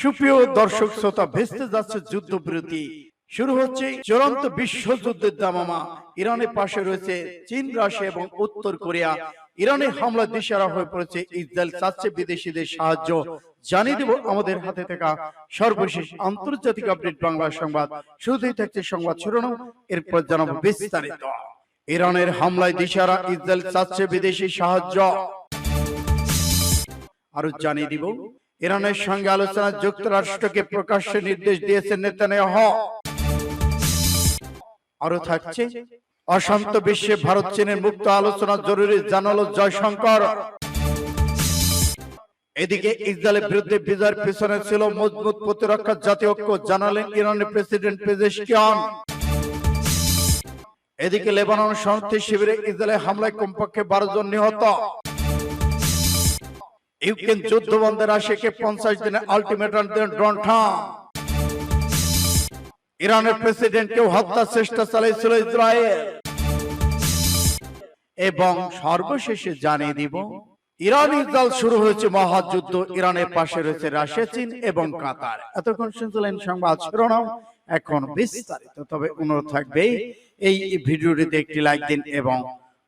সুপ্রিয় দর্শক শ্রোতা, ভেস্তে যাচ্ছে যুদ্ধবিরতি। শুরু হচ্ছে চূড়ান্ত বিশ্বযুদ্ধের দামামা। ইরানের পাশে রয়েছে চীন, রাশিয়া এবং উত্তর কোরিয়া। ইরানের হামলা দিশারা হয়ে পড়েছে ইসরায়েল, চাচ্ছে বিদেশিদের সাহায্য। জানিয়ে দেব আমাদের হাতে থাকা সর্বশেষ আন্তর্জাতিক আপডেট বাংলা সংবাদ। শুরুতেই থাকছে সংবাদ শিরোনাম, এরপর জানাব বিস্তারিত। ইরানের হামলায় দিশারা ইসরায়েল, চাচ্ছে বিদেশি সাহায্য। আরও জানিয়ে দিব ইরানের সঙ্গে আলোচনা যুক্তরাষ্ট্রকে প্রকাশ্যে নির্দেশ দিয়েছেন নেতানিয়াহ। আরও থাকছে অশান্ত বিশ্বে ভারত চীনের মুক্ত আলোচনা জরুরি জানালো জয়শঙ্কর। এদিকে ইসরায়েলের বিরুদ্ধে বিজয়ের পিছনে ছিল মজবুত প্রতিরক্ষা জাতীয় ঐক্য জানালেন ইরানের প্রেসিডেন্ট পেজেশকিয়ান এদিকে লেবানন শরণার্থী শিবিরে ইসরায়েলের হামলায় কমপক্ষে বারো জন নিহত। ইউক্রেন যুদ্ধ বন্ধের আশেকে পঞ্চাশ দিনের আলটিমেটাম দেন ডোনাল্ড ট্রাম্প ইরানের প্রেসিডেন্টকেও হত্যা চেষ্টা চালিয়েছিল ইসরায়েল। এবং সর্বশেষে জানিয়ে দিব ইরান ইসরায়েল শুরু হয়েছে মহাযুদ্ধ ইরানের পাশে রয়েছে রাশিয়া চীন এবং কাতার। এতক্ষণ শুনছিলেন সংবাদ শিরোনাম। এখন বিস্তারিত তবে অনুরোধ থাকবে এই ভিডিওটিতে একটি লাইক দিন এবং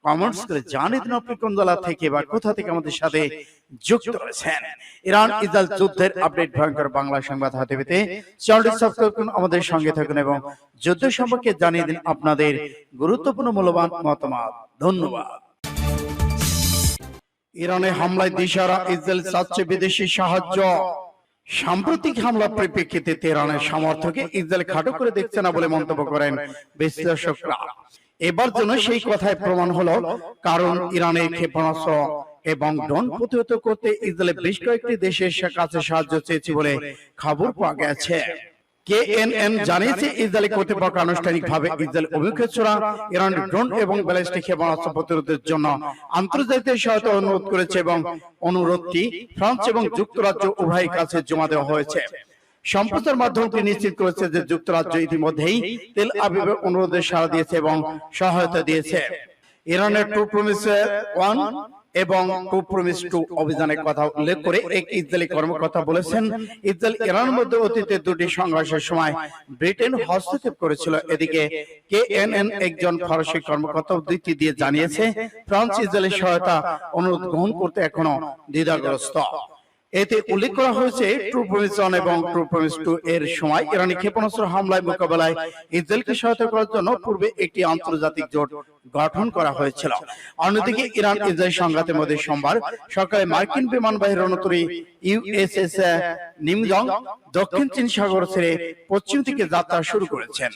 কমেন্টস করে জানিয়ে দিন আপনি কোন দলা থেকে বা কোথা থেকে আমাদের সাথে যুক্ত রয়েছেন। ইরান ইসরায়েল যুদ্ধের আপডেট ভয়ঙ্কর বাংলা সংবাদ হাতে পেতে চ্যানেলটি সাবস্ক্রাইব করুন আমাদের সঙ্গে থাকুন এবং যুদ্ধ সম্পর্কে জানিয়ে দিন আপনাদের গুরুত্বপূর্ণ মূল্যবান মতামত। ধন্যবাদ। ইরানে হামলায় দিশারা ইসরায়েল চাচ্ছে বিদেশি সাহায্য। সাম্প্রতিক হামলা পরিপ্রেক্ষিতে তেহরানের সমর্থকে ইসরায়েল খাটো করে দেখছে না বলে মন্তব্য করেন বিশ্লেষকরা। এবার জন্য সেই কথায় প্রমাণ হলো কারণ ইরানের ক্ষেপণাস্ত্র এবং ড্রোন প্রতিহত করতে ইসরায়েল বেশ কয়েকটি দেশের কাছে সাহায্য চেয়েছে বলে খবর পাওয়া গেছে। জানিয়েছে ইসরায়েলি কর্তৃপক্ষ আনুষ্ঠানিকভাবে ইসরায়েল ড্রোন এবং ব্যালিস্টিক ক্ষেপণাস্ত্র প্রতিরোধের জন্য আন্তর্জাতিক সহায়তা অনুরোধ করেছে এবং অনুরোধটি ফ্রান্স এবং যুক্তরাজ্য উভয়ের কাছে জমা দেওয়া হয়েছে। সম্প্রচার মাধ্যমটি নিশ্চিত করেছে যে যুক্তরাজ্য ইতিমধ্যেই তেল আবিবের অনুরোধে সাড়া দিয়েছে এবং সহায়তা দিয়েছে। ইরানের টু প্রমিস ওয়ান এবং টু প্রমিস টু অভিযানের কথা উল্লেখ করে এক ইসরায়েলি কর্মকর্তা বলেছেন ইসরায়েল ইরানের মধ্যে অতীতে দুটি সংঘর্ষের সময় ব্রিটেন হস্তক্ষেপ করেছিল। এদিকে কে এন এন একজন ফরাসি কর্মকর্তা উদ্ধৃতি দিয়ে জানিয়েছে ফ্রান্স ইসরায়েলের সহায়তা অনুরোধ গ্রহণ করতে এখনও দ্বিধাগ্রস্ত। এতে উল্লেখ করা হয়েছে ট্রু প্রমিস ওয়ান এবং ট্রু প্রমিস টু এর সময় ইরানি ক্ষেপণাস্ত্র হামলায় মোকাবেলায় ইসরায়েলকে সহায়তা করার জন্য পূর্বে একটি আন্তর্জাতিক জোট গঠন করা হয়েছিল। অন্যদিকে ইরান ইসরায়েল সংঘাতের মধ্যে সোমবার সকালে মার্কিন বিমানবাহী রণতরী ইউএসএস নিমজং দক্ষিণ চীন সাগর ছেড়ে পশ্চিম দিকে যাত্রা শুরু করেছেন।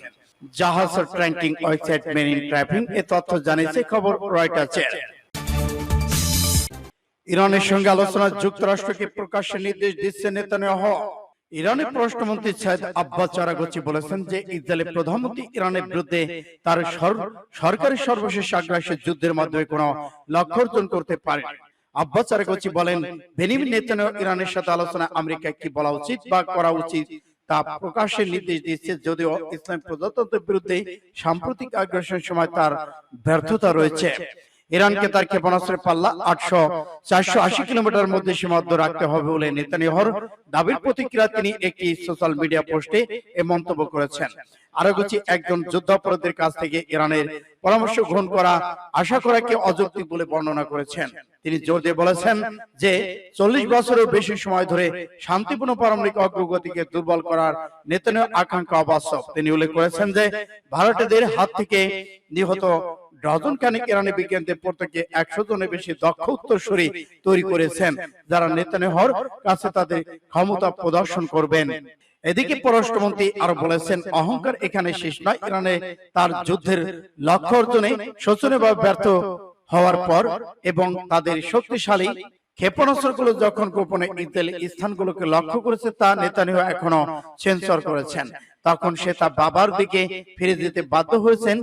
জাহাজ ট্র্যাকিং ওয়েবসাইট মেরিন ট্রাফিং এ তথ্য জানিয়েছে খবর রয়টার্সের। ইরানের সঙ্গে আলোচনা যুক্তরাষ্ট্রকে প্রকাশ্যে নির্দেশ দিচ্ছে নেতানিয়াহ। ইরানের পররাষ্ট্রমন্ত্রী সাইদ আব্বাস চারাগচি বলেছেন যে ইসরায়েলের প্রধানমন্ত্রী ইরানের বিরুদ্ধে তার সরকারের সর্বশেষ আগ্রাসী যুদ্ধের মাধ্যমে কোনো লক্ষ্য অর্জন করতে পারে আব্বাস চারাগচি বলেন বেনিমিন নেতানিয়াহু ইরানের সাথে আলোচনা আমেরিকা কি বলা উচিত বা করা উচিত তা প্রকাশের নির্দেশ দিচ্ছে যদিও ইসলাম প্রজাতন্ত্রের বিরুদ্ধে সাম্প্রতিক আগ্রাসনের সময় তার ব্যর্থতা রয়েছে। ইরানকে তার ক্ষেপণাস্ত্রের পাল্লা আটশো চারশো আশি কিলোমিটার মধ্যে সীমাবদ্ধ রাখতে হবে বলে নেতানিয়াহুর দাবির প্রতিক্রিয়া তিনি একটি সোশ্যাল মিডিয়া পোস্টে এ মন্তব্য করেছেন। আরও কিছু একজন যুদ্ধাপরাধীর কাছ থেকে ইরানের পরামর্শ গ্রহণ করা আশা করাকে অযৌক্তিক বলে বর্ণনা করেছেন। তিনি জোর দিয়ে বলেছেন যে, চল্লিশ বছরের বেশি সময় ধরে শান্তিপূর্ণ পারমাণবিক অগ্রগতিকে দুর্বল করার নেতানিয়াহু আকাঙ্ক্ষা অবাস্তব। তিনি উল্লেখ করেছেন যে, ভারতীয়দের হাত থেকে নিহত ডজন খানিক ইরানি বিজ্ঞানীদের প্রত্যেকে একশো জনের বেশি দক্ষ উত্তরসূরি তৈরি করেছেন যারা নেতানিয়াহুর কাছে তাদের ক্ষমতা প্রদর্শন করবেন। এদিকে পররাষ্ট্রমন্ত্রী আরও বলেছেন অহংকার এখানে শেষ নয়। ইরানে তার যুদ্ধের লক্ষ্য অর্জনে শোচনীয়ভাবে ব্যর্থ হওয়ার পর এবং তাদের শক্তিশালী ক্ষেপণাস্ত্রগুলো যখন গোপনে ইসরায়েলি স্থানগুলোকে লক্ষ্য করেছে তা নেতানিয়াহু এখনও সেন্সর করেছেন। তখন সে তার বাবার দিকে ফিরে যেতে বাধ্য হয়েছেন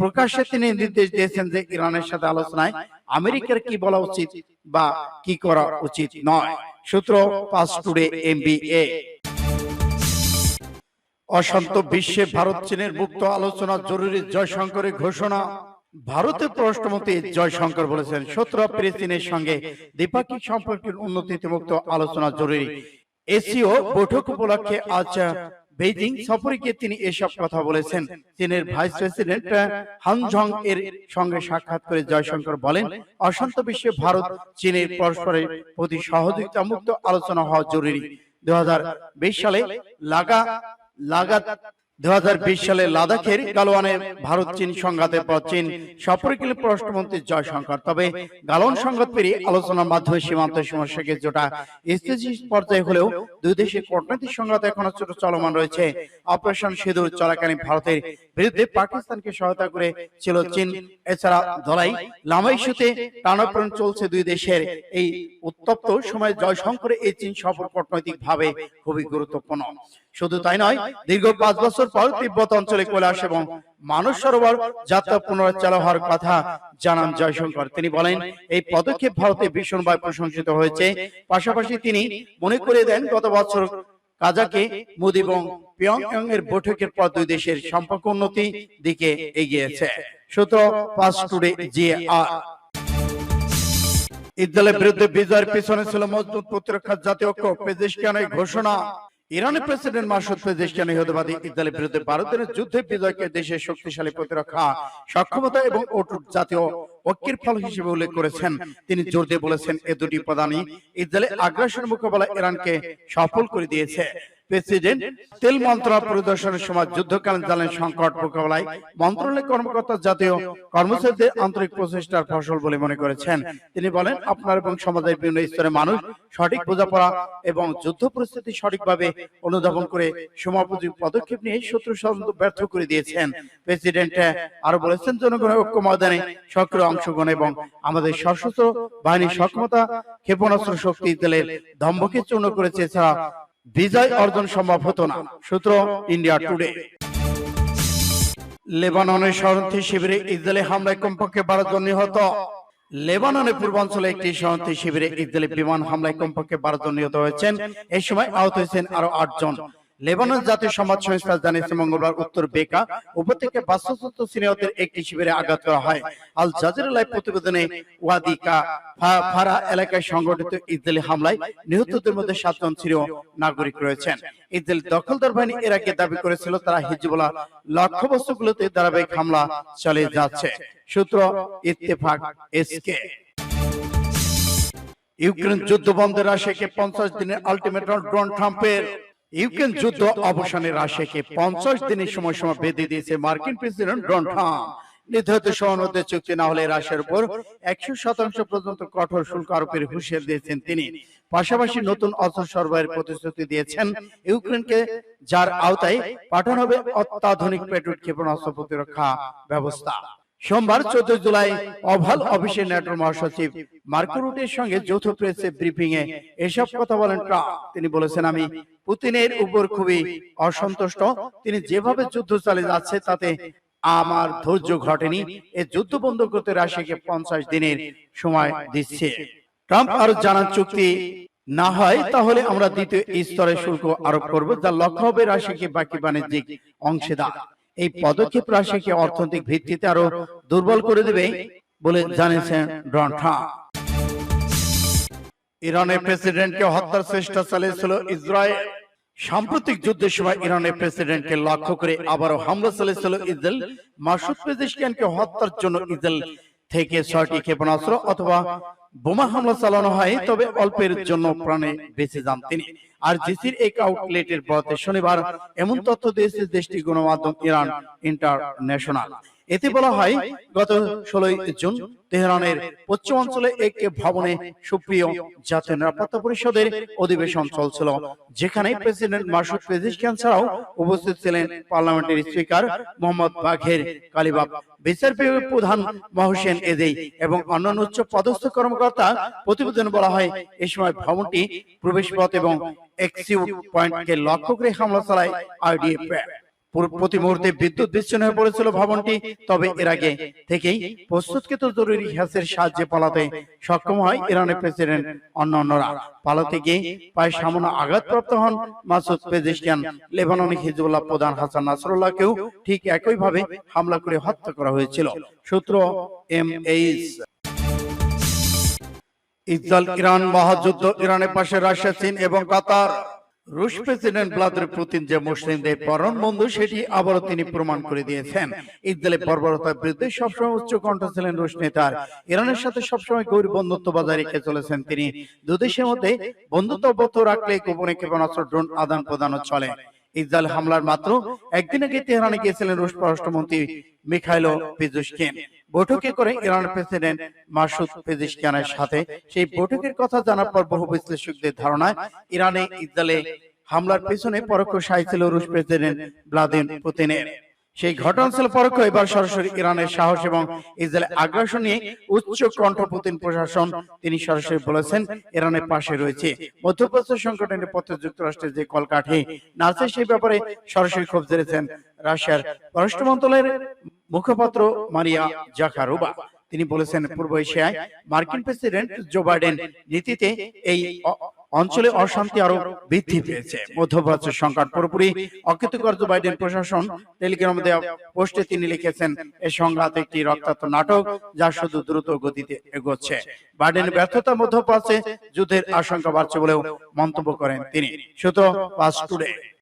প্রকাশ্যে তিনি নির্দেশ দিয়েছেন যে ইরানের সাথে আলোচনায় আমেরিকার কি বলা উচিত বা কি করা উচিত নয়। সূত্র পাস টুডে এমবিএ। অশান্ত বিশ্বে ভারত চীনের মুক্ত আলোচনা জরুরি জয়শঙ্করের ঘোষণা। ভারতের পররাষ্ট্রমন্ত্রী জয়শঙ্কর বলেছেন শত্রু প্রেসিনের সঙ্গে দ্বিপাক্ষিক সম্পর্কের উন্নতিতে মুক্ত আলোচনা জরুরি। এসিও বৈঠক উপলক্ষে আজ বেইজিং সফরে গিয়ে তিনি এসব কথা বলেছেন। চীনের ভাইস প্রেসিডেন্ট হান জং এর সঙ্গে সাক্ষাৎ করে জয়শঙ্কর বলেন অশান্ত বিশ্বে ভারত চীনের পরস্পরের প্রতি সহযোগিতা মুক্ত আলোচনা হওয়া জরুরি। দু হাজার বিশ সালে লাগা লাগাত দু সালে লাদাখের গালওয়ানে ভারত চীন সংঘাতের পর চীন সফরে গেলে পররাষ্ট্রমন্ত্রী জয়শঙ্কর। তবে গালওয়ান সংঘাত পেরিয়ে আলোচনার মাধ্যমে সীমান্ত সমস্যাকে জোটা স্থিতিশীল পর্যায়ে হলেও দুই দেশের কূটনৈতিক সংঘাত এখনও ছোট চলমান রয়েছে। অপারেশন সিঁদুর চলাকালীন ভারতের বিরুদ্ধে পাকিস্তানকে সহায়তা করে ছিল চীন। এছাড়া দলাই লামা ইস্যুতে টানাপ্রাণ চলছে দুই দেশের। এই উত্তপ্ত সময় জয়শঙ্করের এই চীন সফর কূটনৈতিক ভাবে খুবই গুরুত্বপূর্ণ। শুধু তাই নয়, দীর্ঘ পাঁচ বছর পর তিব্বত অঞ্চলে কৈলাস এবং মানস সরোবর যাত্রা পুনরায় চালু হওয়ার কথা জানান জয়শঙ্কর। তিনি বলেন, এই পদক্ষেপ ভারতে ভীষণভাবে প্রশংসিত হয়েছে। পাশাপাশি তিনি মনে করে দেন, গত বছর কাজাকে মোদি এবং পিয়ংইয়ং এর বৈঠকের পর দুই দেশের সম্পর্ক উন্নতি দিকে এগিয়েছে। সূত্র পাঁচ টুডে জিএ আর ইসরায়েলের বিরুদ্ধে বিজয়ের পিছনে ছিল মজবুত প্রতিরক্ষা জাতীয় ঐক্য। পেজিশকিয়ানের ঘোষণা ইরানের প্রেসিডেন্ট মাসুদ পেজিশকিয়ান ইহুদিবাদী ইসরায়েলের বিরুদ্ধে ভারতের যুদ্ধে বিজয়কে দেশের শক্তিশালী প্রতিরক্ষা, সক্ষমতা এবং অটুট জাতীয় ঐক্যের ফল হিসেবে উল্লেখ করেছেন। তিনি জোর দিয়ে বলেছেন, এ দুটি প্রধানই ইসরায়েলের আগ্রাসন মোকাবেলা ইরানকে সফল করে দিয়েছে। প্রেসিডেন্ট তেল মন্ত্রণালয় পরিদর্শনের সময় যুদ্ধকালীন জ্বালানি সংকট মোকাবেলায় মন্ত্রণালয়ের কর্মকর্তা জাতীয় কর্মচারীদের আন্তরিক প্রচেষ্টার ফসল বলে মনে করেছেন। তিনি বলেন, আপনার এবং সমাজের বিভিন্ন স্তরের মানুষ সঠিক বোঝাপড়া এবং যুদ্ধ পরিস্থিতি সঠিকভাবে অনুধাবন করে সমাপযোগী পদক্ষেপ নিয়ে শত্রু ষড়যন্ত্র ব্যর্থ করে দিয়েছেন। প্রেসিডেন্ট আরও বলেছেন, জনগণের ঐক্য ময়দানে সক্রিয় অংশগ্রহণ এবং আমাদের সশস্ত্র বাহিনীর সক্ষমতা ক্ষেপণাস্ত্র শক্তি তেলের ধম্বকে চূর্ণ করেছে। এছাড়া বিজয় অর্জন সম্ভব হতো না। সূত্র ইন্ডিয়া টুডে লেবাননের শরণার্থী শিবিরে ইসরায়েলি হামলায় কমপক্ষে বারো জন নিহত। লেবাননের পূর্বাঞ্চলে একটি শরণার্থী শিবিরে ইসরায়েলি বিমান হামলায় কমপক্ষে বারো জন নিহত হয়েছেন। এই সময় আহত হয়েছেন আরও আট জন। লেবানন জাতীয় সমাজ সংস্থা জানিয়েছে মঙ্গলবার উত্তর বেকা উপত্যকা বাস্তুচ্যুত সিনিয়রদের একটি শিবিরে আঘাত করা হয়। আল জাজিরা লাইভ প্রতিবেদনে ওয়াদিকা ফারা এলাকায় সংঘটিত ইসরায়েলি হামলায় নিহতদের মধ্যে সাতজন ছিল নাগরিক রয়েছেন। ইসরায়েল দখলদার বাহিনী এর আগে দাবি করেছিল তারা হিজবুল্লাহ লক্ষ্যবস্তুগুলোতে ধারাবাহিক হামলা চালিয়ে যাচ্ছে। সূত্র ইত্তেফাক এসকে। ইউক্রেন যুদ্ধ বন্ধের রাশিয়াকে পঞ্চাশ দিনের আলটিমেটাম ডোনাল্ড ট্রাম্পের ইউক্রেন যুদ্ধ অবসানে রাশিয়াকে পঞ্চাশ দিনের সময় সময় বেঁধে দিয়েছে মার্কিন প্রেসিডেন্ট ডোনাল্ড ট্রাম্প। নির্ধারিত সহমতে চুক্তি না হলে রাশিয়ার উপর একশো শতাংশ পর্যন্ত কঠোর শুল্ক আরোপের হুঁশিয়ার দিয়েছেন তিনি। পাশাপাশি নতুন অস্ত্র সরবরাহের প্রতিশ্রুতি দিয়েছেন ইউক্রেনকে যার আওতায় পাঠানো হবে অত্যাধুনিক পেট্রোল ক্ষেপণাস্ত্র প্রতিরক্ষা ব্যবস্থা। সোমবার চোদ্দ জুলাই অভাল অফিসের ন্যাটোর মহাসচিব মার্কো রুটের সঙ্গে যৌথ প্রেসে ব্রিফিং এ এসব কথা বলেন ট্রাম্প। তিনি বলেছেন, আমি পুতিনের উপর খুবই অসন্তুষ্ট। তিনি যেভাবে যুদ্ধ চালিয়ে যাচ্ছে, তাতে আমার ধৈর্য ঘটেনি। এই যুদ্ধ বন্ধ করতে রাশিয়াকে পঞ্চাশ দিনের সময় দিচ্ছে। ট্রাম্প আরও জানান, চুক্তি না হয়, তাহলে আমরা দ্বিতীয় স্তরে শুল্ক আরোপ করব, যার লক্ষ্য হবে রাশিয়াকে বাকি বাণিজ্যিক অংশীদার এই পদক্ষেপ রাশিয়াকে অর্থনৈতিক ভিত্তিতে আরও দুর্বল করে দেবে বলে জানিয়েছেন ট্রাম্প। ইরানের প্রেসিডেন্টকে হত্যার চেষ্টা চালিয়েছিল ইসরায়েল। সাম্প্রতিক যুদ্ধের সময় ইরানের প্রেসিডেন্টকে লক্ষ্য করে আবারও হামলা চালিয়েছিল ইসরায়েল। মাসুদ পেজিশকিয়ানকে হত্যার জন্য ইসরায়েল থেকে ছয়টি ক্ষেপণাস্ত্র অথবা বোমা হামলা চালানো হয় তবে অল্পের জন্য প্রাণে বেঁচে যান তিনি। আর জিসির এক আউটলেটের বরাতে শনিবার এমন তথ্য দিয়েছে দেশটি গণমাধ্যম ইরান ইন্টারন্যাশনাল। এতে বলা হয়, গত ষোলোই জুন তেহরানের পশ্চিমাঞ্চলে এক ভবনে সুপ্রিয় জাতীয় নিরাপত্তা পরিষদের অধিবেশন চলছিল, যেখানে প্রেসিডেন্ট মাসুদ পেজিশকিয়ান ছাড়াও উপস্থিত ছিলেন পার্লামেন্টের স্পিকার মোহাম্মদ বাঘের কালিবাব বিচার প্রধান মহসেন এদেই এবং অন্যান্য উচ্চ পদস্থ কর্মকর্তা। প্রতিবেদন বলা হয় এই সময় ভবনটি প্রবেশপথ এবং এক্সিউট পয়েন্টকে লক্ষ্য করে হামলা চালায় আইডিএফ প্রতি মুহূর্তে বিদ্যুৎ বিচ্ছিন্ন হয়ে পড়েছিল ভবনটি। তবে এর আগে থেকেই প্রস্তুতকৃত জরুরি হ্যাসের সাহায্যে পালাতে সক্ষম হয় ইরানের প্রেসিডেন্ট অন্য অন্যরা পালাতে গিয়ে পায়ে সামান্য আঘাতপ্রাপ্ত হন মাসুদ পেজিশকিয়ান। লেবাননি হিজবুল্লাহ প্রধান হাসান নাসরুল্লাহকেও ঠিক একইভাবে হামলা করে হত্যা করা হয়েছিল। সূত্র এম এইচ ইসরায়েল ইরান মহাযুদ্ধ ইরানের পাশে রাশিয়া, চীন এবং কাতার। রুশ প্রেসিডেন্ট ভ্লাদিমির পুতিন যে মুসলিমদের পরম বন্ধু, সেটি আবারও তিনি প্রমাণ করে দিয়েছেন। ইসরায়েলের বর্বরতার বিরুদ্ধে সবসময় উচ্চ কণ্ঠ ছিলেন রুশ নেতার। ইরানের সাথে সবসময় গভীর বন্ধুত্ব বজায় রেখে চলেছেন তিনি। দুদেশের মধ্যে বন্ধুত্ব অব্যাহত রাখলে গোপনে ক্ষেপণাস্ত্র, ড্রোন আদান প্রদানও চলে। ইসরায়েল হামলার মাত্র একদিন আগে তেহরানে গিয়েছিলেন রুশ পররাষ্ট্রমন্ত্রী মিখাইলো পেজুশকিন। বৈঠকে করে ইরানের প্রেসিডেন্ট মাসুদ পেজিশকিয়ানের সাথে সেই বৈঠকের কথা জানার পর বহু বিশ্লেষকদের ধারণায় ইরানে ইসরায়েলে হামলার পেছনে পরোক্ষ সাই ছিল রুশ প্রেসিডেন্ট ভ্লাদিমির পুতিনের। সেই ঘটনা ছিল পরোক্ষ। এবার সরাসরি ইরানের সাহস এবং ইসরায়েলের আগ্রাসন নিয়ে উচ্চ কণ্ঠ পুতিন প্রশাসন তিনি সরাসরি বলেছেন ইরানের পাশে রয়েছে মধ্যপ্রাচ্য সংগঠনের পথে যুক্তরাষ্ট্রের যে কলকাঠি। নাচে সেই ব্যাপারে সরাসরি ক্ষোভ ঝেড়েছেন রাশিয়ার পররাষ্ট্র মন্ত্রণালয়ের মুখপাত্র মারিয়া জাকারোবা। তিনি বলেছেন পূর্ব এশিয়ায় মার্কিন প্রেসিডেন্ট জো বাইডেন নীতিতে এই অঞ্চলে অশান্তি আরও বৃদ্ধি পেয়েছে। মধ্যপ্রাচ্য সংকট পুরোপুরি অকৃতকার্য বাইডেন প্রশাসন টেলিগ্রাম দেওয়া পোস্টে তিনি লিখেছেন এই সংঘাত একটি রক্তাক্ত নাটক যা শুধু দ্রুত গতিতে এগোচ্ছে। বাইডেনের ব্যর্থতা মধ্যপ্রাচ্যে যুদ্ধের আশঙ্কা বাড়ছে বলেও মন্তব্য করেন তিনি। সুতো পাস টুডে।